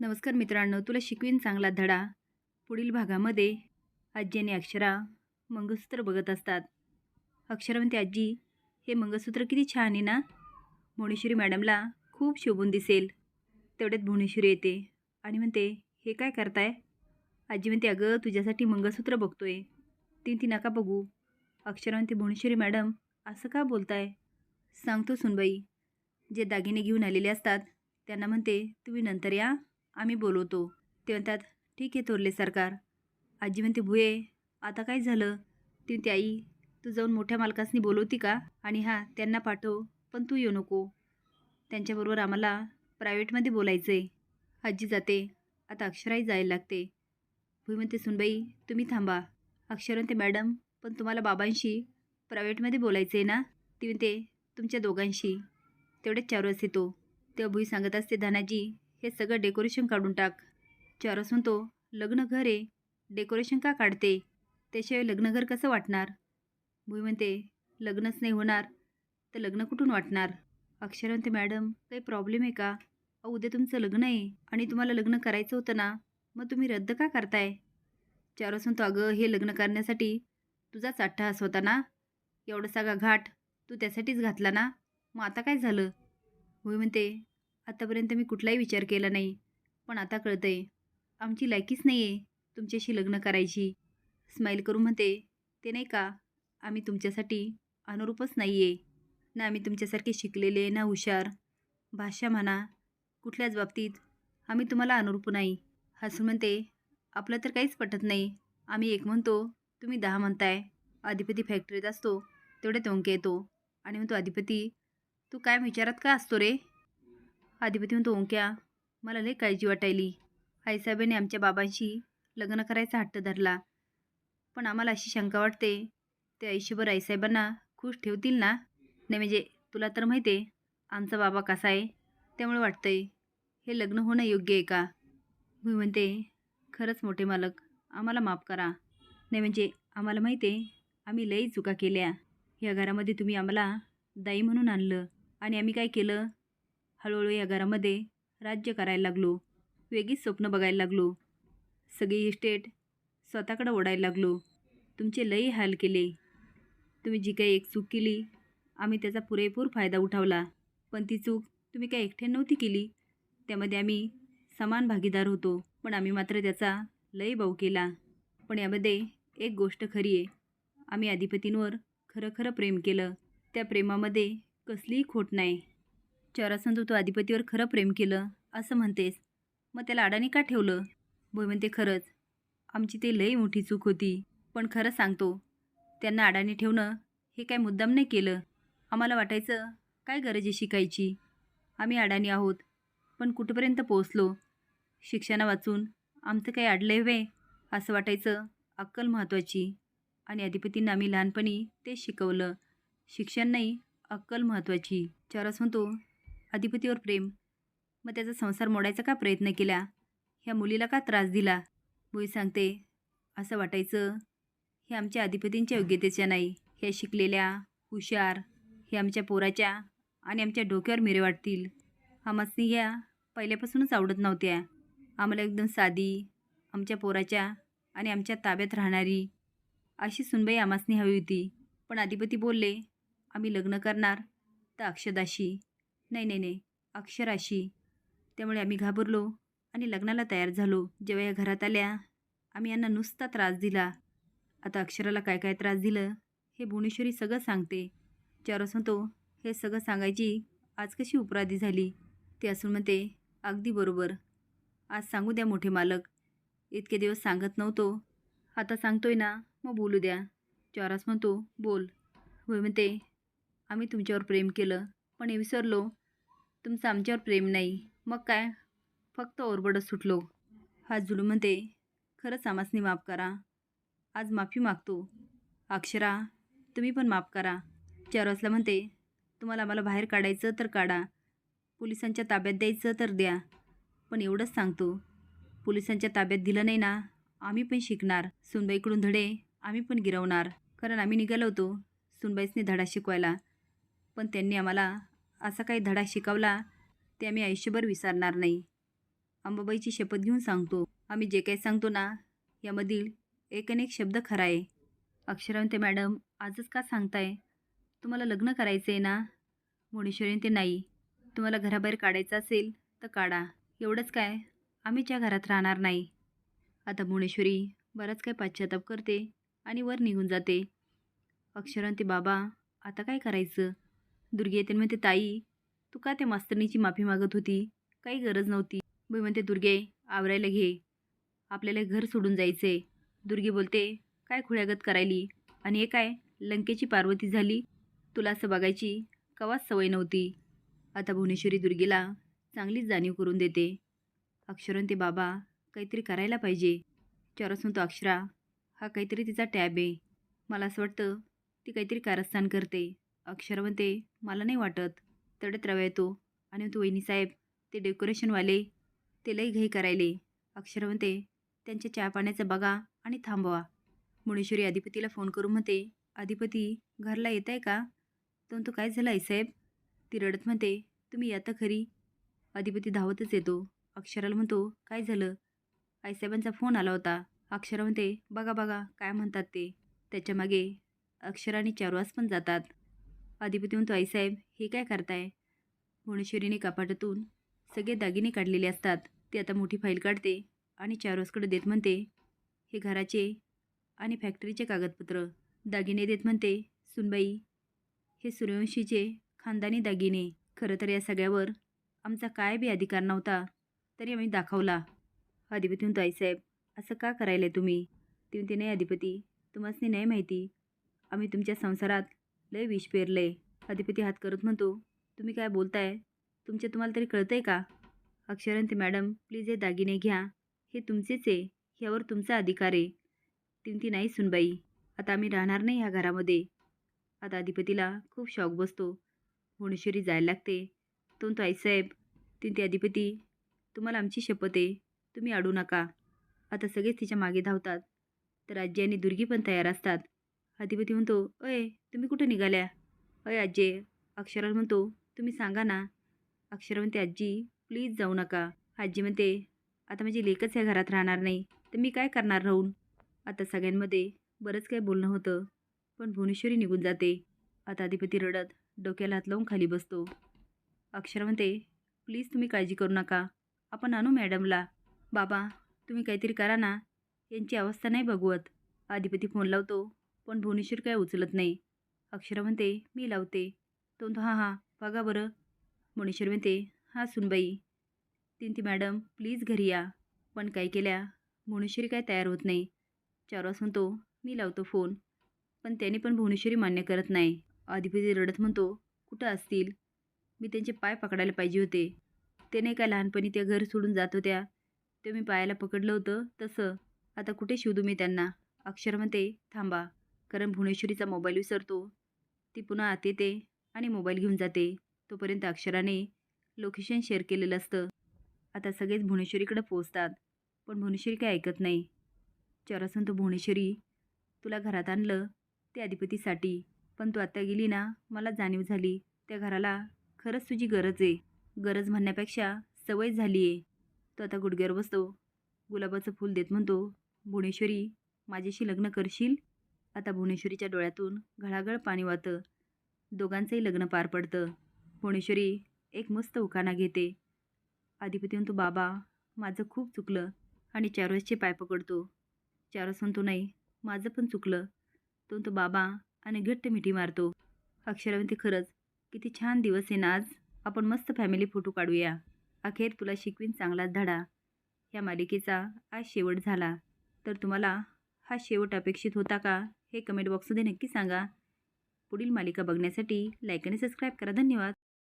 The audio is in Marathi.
नमस्कार मित्रांनो तुला शिकवीन चांगला धडा. पुढील भागामध्ये आजी आणि अक्षरा मंगळसूत्र बघत असतात. अक्षरा म्हणते आजी हे मंगळसूत्र किती छान आहे ना? भुवनेश्वरी मॅडमला खूप शोभून दिसेल. तेवढ्यात भुवनेश्वरी येते आणि म्हणते हे काय करताय? आजी म्हणते अगं तुझ्यासाठी मंगळसूत्र बघतोय. ती ती नका बघू. अक्षरा म्हणते भुवनेश्वरी मॅडम असं का बोलताय? सांगतो सुनबाई. जे दागिने घेऊन आलेले असतात त्यांना म्हणते तुम्ही नंतर या. आम्ही बोलवतो. ते म्हणतात ठीक आहे थोरले सरकार. आजी म्हणते भुये आता काय झालं? ती म्हणते आई तू जाऊन मोठ्या मालकासनी बोलवती का? आणि हां त्यांना पाठव पण तू येऊ नको. त्यांच्याबरोबर आम्हाला प्रायव्हेटमध्ये बोलायचं आहे आजी जाते. आता अक्षराही जायला लागते. भुई म्हणते सुनबाई तुम्ही थांबा. अक्षर म्हणते मॅडम पण तुम्हाला बाबांशी प्रायव्हेटमध्ये बोलायचं आहे ना? ती म्हणते तुमच्या दोघांशी. तेवढेच चार वाजता येतो. तेव्हा भुई सांगत असते धनाजी हे सगळं डेकोरेशन काढून टाक. चारस म्हणतो लग्न घर आहे. डेकोरेशन का काढते? त्याशिवाय लग्नघर कसं वाटणार? भुई म्हणते लग्नच नाही होणार. तर लग्न कुठून वाटणार? अक्षर म्हणते मॅडम काही प्रॉब्लेम आहे का? अहो उद्या तुमचं लग्न आहे आणि तुम्हाला लग्न करायचं होतं ना? मग तुम्ही रद्द का करताय? चारस म्हणतो अगं हे लग्न करण्यासाठी तुझाच अट्टहास होता ना? एवढा सगळा घाट तू त्यासाठीच घातला ना? मग आता काय झालं? भुई म्हणते आतापर्यंत मी कुठलाही विचार केला नाही. पण आता कळतं आहे आमची लायकीच नाही आहे तुमच्याशी लग्न करायची. स्माईल करून म्हणते ते नाही का आम्ही तुमच्यासाठी अनुरूपच नाही आहे ना आम्ही तुमच्यासारखे शिकलेले ना हुशार. भाषा म्हणा कुठल्याच बाबतीत आम्ही तुम्हाला अनुरूप नाही. हसून म्हणते आपलं तर काहीच पटत नाही. आम्ही एक म्हणतो तुम्ही दहा म्हणताय. अधिपती फॅक्टरीत असतो तेवढे तोंके येतो. आणि म्हणतो अधिपती तू काय विचारात का असतो रे? आधिपती म्हणतो ओंक्या मला लई काळजी वाटायली. आईसाहेबांनी आमच्या बाबांशी लग्न करायचा हट्ट धरला. पण आम्हाला अशी शंका वाटते. ते आयुष्यभर आईसाहेबांना खुश ठेवतील ना? नाही म्हणजे तुला तर माहिती आहे आमचा बाबा कसा आहे? त्यामुळे वाटतंय हे लग्न होणं योग्य आहे का? मी म्हणते खरंच मोठे मालक आम्हाला माफ करा. नाही म्हणजे आम्हाला माहिती आहे आम्ही लई चुका केल्या. या घरामध्ये तुम्ही आम्हाला दाई म्हणून आणलं. आणि आम्ही काय केलं? हळूहळू या घरामध्ये राज्य करायला लागलो. वेगळीच स्वप्न बघायला लागलो. सगळी इस्टेट स्वतःकडं ओढायला लागलो. तुमचे लई हाल केले. तुम्ही जी काही एक चूक केली आम्ही त्याचा पुरेपूर फायदा उठवला. पण ती चूक तुम्ही काय एकट्याने नव्हती केली? त्यामध्ये आम्ही समान भागीदार होतो. पण आम्ही मात्र त्याचा लई भाऊ केला. पण यामध्ये एक गोष्ट खरी आहे. आम्ही अधिपतींवर खरं खरं प्रेम केलं. त्या प्रेमामध्ये कसलीही खोट नाही. चरासन तू अधिपतीवर खरं प्रेम केलं असं म्हणतेस. मग त्याला अडाणी का ठेवलं? बोय म्हणते खरंच. आमची ते लई मोठी चूक होती. पण खरं सांगतो त्यांना अडाणी ठेवणं हे काय मुद्दाम नाही केलं. आम्हाला वाटायचं काय गरज आहे शिकायची? आम्ही अडाणी आहोत पण कुठपर्यंत पोचलो शिक्षणा वाचून आमचं काही अडले हवे असं वाटायचं अक्कल महत्त्वाची आणि अधिपतींना आम्ही लहानपणी ते शिकवलं. शिक्षण नाही अक्कल महत्त्वाची चौरस म्हणतो अधिपतीवर प्रेम. मग त्याचा संसार मोडायचा का प्रयत्न केला? ह्या मुलीला का त्रास दिला? भुई सांगते असं वाटायचं. हे आमच्या अधिपतींच्या योग्यतेच्या नाही. ह्या शिकलेल्या हुशार हे आमच्या पोराच्या आणि आमच्या डोक्यावर मिरे वाटतील. आम्हासनी ह्या पहिल्यापासूनच आवडत नव्हत्या. आम्हाला एकदम साधी आमच्या पोराच्या आणि आमच्या ताब्यात राहणारी अशी सुनबाई आम्हासनी हवी होती. पण अधिपती बोलले आम्ही लग्न करणार. तर अक्षदाशी नाही नाही नाही. अक्षराशी. त्यामुळे आम्ही घाबरलो आणि लग्नाला तयार झालो. जेव्हा या घरात आल्या आम्ही यांना नुसता त्रास दिला. आता अक्षराला काय काय त्रास दिलं हे भुवनेश्वरी सगळं सांगते. चार म्हणतो हे सगळं सांगायची आज कशी उपराधी झाली ते असून म्हणते अगदी बरोबर. आज सांगू द्या मोठे मालक. इतके दिवस सांगत नव्हतो. आता सांगतोय ना मग बोलू द्या. चौरास म्हणतो बोल. होय म्हणते आम्ही तुमच्यावर प्रेम केलं. पण हे विसरलो. तुमचं आमच्यावर प्रेम नाही. मग काय? फक्त ओरबडच सुटलो. हा जुलू म्हणते खरंच आमासनी माफ करा. आज माफी मागतो. अक्षरा तुम्ही पण माफ करा. चारवासला म्हणते तुम्हाला आम्हाला बाहेर काढायचं तर काढा. पोलिसांच्या ताब्यात द्यायचं तर द्या. पण एवढंच सांगतो. पोलिसांच्या ताब्यात दिलं नाही ना आम्ही पण शिकणार. सुनबाईकडून धडे आम्ही पण गिरवणार. कारण आम्ही निघालो होतो सुनबाईसनी धडा शिकवायला. पण त्यांनी आम्हाला असा काही धडा शिकवला ते आम्ही आयुष्यभर विसरणार नाही. अंबाबाईची शपथ घेऊन सांगतो. आम्ही जे काही सांगतो ना यामधील एक आणि एक शब्द खरा आहे. अक्षरावंते मॅडम आजच का सांगताय? तुम्हाला लग्न करायचं आहे ना? मुनेश्वरीन ते नाही. तुम्हाला घराबाहेर काढायचं असेल तर काढा. एवढंच काय? आम्ही ज्या घरात राहणार नाही. आता मुणेश्वरी बराच काय पाश्चाताप करते आणि वर निघून जाते. अक्षरांती बाबा आता काय करायचं? दुर्गी येते म्हणते ताई तू का त्या मास्तरणीची माफी मागत होती? काही गरज नव्हती. मी म्हणते दुर्गे आवरायला घे. आपल्याला घर सोडून जायचे दुर्गी बोलते काय खुळ्यागत करायली? आणि हे काय लंकेची पार्वती झाली? तुला असं बघायची कवाच सवय नव्हती. आता भुवनेश्वरी दुर्गेला चांगलीच जाणीव करून देते. अक्षरन ते बाबा काहीतरी करायला पाहिजे. चरस म्हणतो अक्षरा हा काहीतरी तिचा टॅब आहे. मला असं वाटतं ती काहीतरी कारस्थान करते. अक्षर म्हणते मला नाही वाटत. तडत रवा येतो आणि तो वहिनीसाहेब ते डेकोरेशनवाले ते लई घाई करायले. अक्षर म्हणते त्यांच्या चहा पाण्याचं बघा आणि थांबवा. मुणेश्वरी अधिपतीला फोन करून म्हणते अधिपती घरला येत आहे का? तर तो काय झालं आईसाहेब ती रडत म्हणते तुम्ही या तर खरी. अधिपती धावतच येतो. अक्षराला म्हणतो काय झालं? आईसाहेबांचा फोन आला होता. अक्षरा म्हणते बघा बघा काय म्हणतात ते. त्याच्यामागे अक्षराने अक्षरा आणि पण जातात. अधिपती म्हणतो आईसाहेब हे काय करताय? भुवनेश्वरीने कपाटातून सगळे दागिने काढलेले असतात. ती आता मोठी फाईल काढते आणि चारोसकडे देत म्हणते हे घराचे आणि फॅक्टरीचे कागदपत्र. दागिने देत म्हणते सुनबाई हे सूर्यवंशीचे खानदानी दागिने. खरं तर या सगळ्यावर आमचा काय बी अधिकार नव्हता तरी आम्ही दाखवला. अधिपती म्हणतो आईसाहेब असं का करायला तुम्ही? ती म्हणते नाही अधिपती तुम्हाला नाही माहिती. आम्ही तुमच्या संसारात लय विष पेरले अधिपती हात करत म्हणतो तुम्ही काय बोलताय? तुमच्या तुम्हाला तरी कळतंय का? अक्षरंती मॅडम प्लीज हे दागिने घ्या. हे तुमचेच आहे. ह्यावर तुमचा अधिकार आहे. ती नाही सुनबाई आता आम्ही राहणार नाही ह्या घरामध्ये. आता अधिपतीला खूप शॉक बसतो. भुवनेश्वरी जायला लागते. तो तो आईसाहेब. तिंती अधिपती तुम्हाला आमची शपथ आहे. तुम्ही अडू नका. आता सगळेच तिच्यामागे धावतात. तर आजी आणि दुर्गी पण तयार असतात. अधिपती म्हणतो अय तुम्ही कुठे निघाल्या? अय आजी अक्षराला म्हणतो तुम्ही सांगा ना. अक्षरा म्हणते आजी प्लीज जाऊ नका. आजी म्हणते आता माझी लेकच या घरात राहणार नाही तर मी काय करणार राहून? आता सगळ्यांमध्ये बरंच काही बोलणं होतं पण भुवनेश्वरी निघून जाते. आता अधिपती रडत डोक्याला हात लावून खाली बसतो. अक्षर म्हणते प्लीज तुम्ही काळजी करू नका. आपण आणू मॅडमला. बाबा तुम्ही काहीतरी करा ना. यांची अवस्था नाही बघवत. अधिपती फोन लावतो पण भुवनेश्वर काय उचलत नाही. अक्षरा म्हणते मी लावते. तो म्हणतो हां हां बघा बरं. भुवनेश्वर म्हणते हां सुनबाई. तीन ती मॅडम प्लीज घरी या. पण काय केल्या? भुवनेश्वरी काय तयार होत नाही. चार म्हणतो मी लावतो फोन. पण त्याने पण भुवनेश्वरी मान्य करत नाही. अधिपती रडत म्हणतो कुठं असतील? मी त्यांचे पाय पकडायला पाहिजे होते. ते नाही का लहानपणी त्या घर सोडून जात होत्या? ते मी पायाला पकडलं होतं तसं. आता कुठे शोधू मी त्यांना? अक्षर म्हणते थांबा. कारण भुवनेश्वरीचा मोबाईल विसरतो. ती पुन्हा आत येते आणि मोबाईल घेऊन जाते. तोपर्यंत अक्षराने लोकेशन शेअर केलेलं असतं. आता सगळेच भुवनेश्वरीकडे पोचतात पण भुवनेश्वरी काय ऐकत नाही. चरासून तो भुवनेश्वरी तुला घरात आणलं ते अधिपतीसाठी. पण तू आत्ता गेली ना मला जाणीव झाली. त्या घराला खरंच तुझी गरज आहे. गरज म्हणण्यापेक्षा सवय झाली आहे तो आता गुडघ्यावर बसतो. गुलाबाचं फूल देत म्हणतो भुवनेश्वरी माझ्याशी लग्न करशील? आता भुवनेश्वरीच्या डोळ्यातून घळाघळ पाणी वाहतं. दोघांचंही लग्न पार पडतं. भुवनेश्वरी एक मस्त उखाणा घेते. अधिपती म्हणतो बाबा माझं खूप चुकलं आणि चारोसचे पाय पकडतो. चारोस म्हणतो नाही माझं पण चुकलं. तो म्हणतो बाबा आणि घट्ट मिठी मारतो. अक्षरा म्हणते खरंच किती छान दिवस आहे ना आज. आपण मस्त फॅमिली फोटो काढूया. अखेर तुला शिकवीन चांगलाच धडा. या मालिकेचा आज शेवट झाला. तर तुम्हाला हा शेवट अपेक्षित होता का? हे कमेंट बॉक्समध्ये नक्की सांगा. पुढील मालिका बघण्यासाठी लाईक आणि सबस्क्राईब करा. धन्यवाद.